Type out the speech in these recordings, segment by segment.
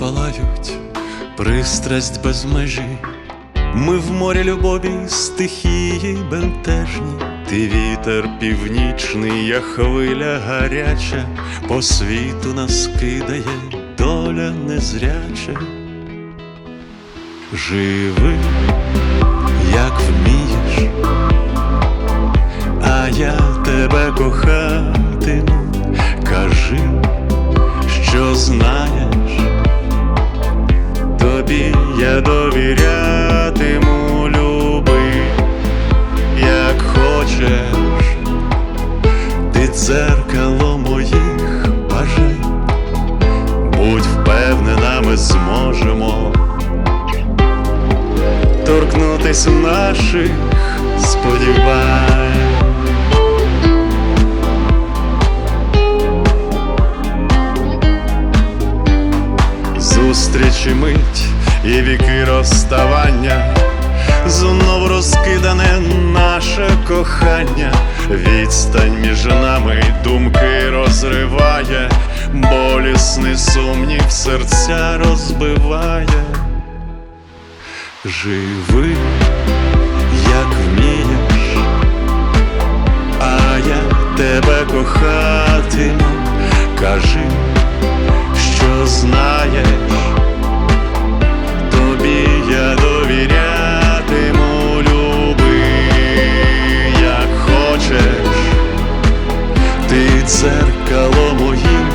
палають, пристрасть без межі. Ми в морі любові стихії бентежні, ти вітер північний, я хвиля гаряча, по світу нас кидає доля незряча. Живи, як вмієш, а я тебе кохатиму, кажи, що знаєш, довірятиму, люби, як хочеш, ти дзеркало моїх бажань, будь впевнена, ми зможемо торкнутись наших сподівань. Зустрічі мить і віки розставання, знов розкидане наше кохання, відстань між нами думки розриває, болісний сумнів серця розбиває. Живи, дзеркало моїх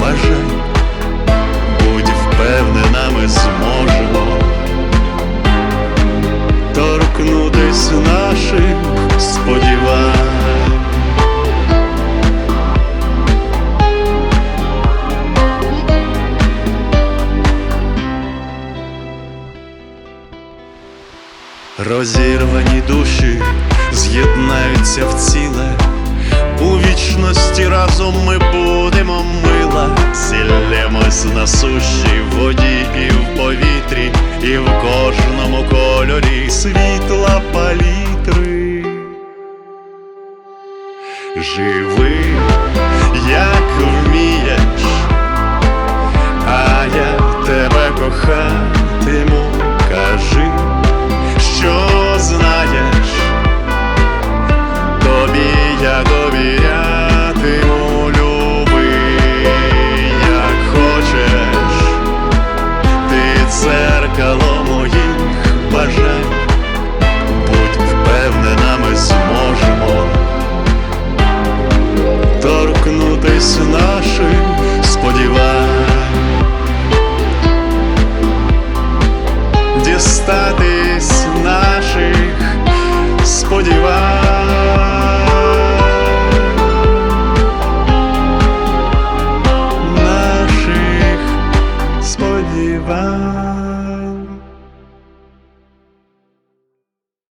бажань, будь впевнена, ми зможемо. Торкнутись наших сподівань. Розірвані душі ми будемо мила, зіллємось на суші, в воді і в повітрі, і в кожному кольорі світла палітри. Живи, як вмієш, торкнутись наших сподівань, дістатись наших сподівань, наших сподівань.